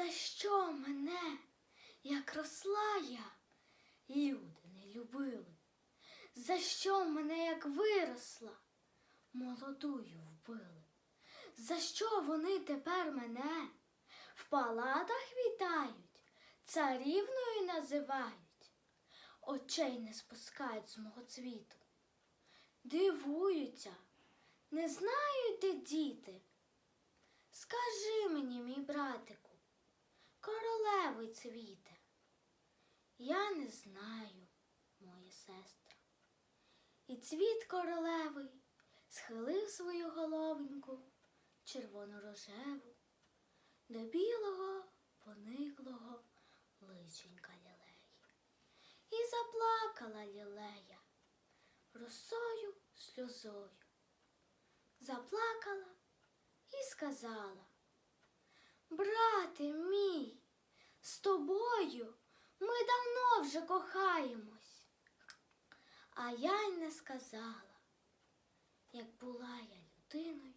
За що мене, як росла я, люди не любили? За що мене, як виросла, молодую вбили? За що вони тепер мене в палатах вітають, царівною називають, очей не спускають з мого цвіту? Дивуються, не знають, де діти. Скажи мені, мій братику, королеви цвіте. Я не знаю, моя сестра. І цвіт королевий схилив свою головеньку червоно-рожеву до білого пониклого личенька лілеї. І заплакала лілея росою сльозою. Заплакала і сказала, брате мій, з тобою ми давно вже кохаємось. А я й не сказала, як була я людиною,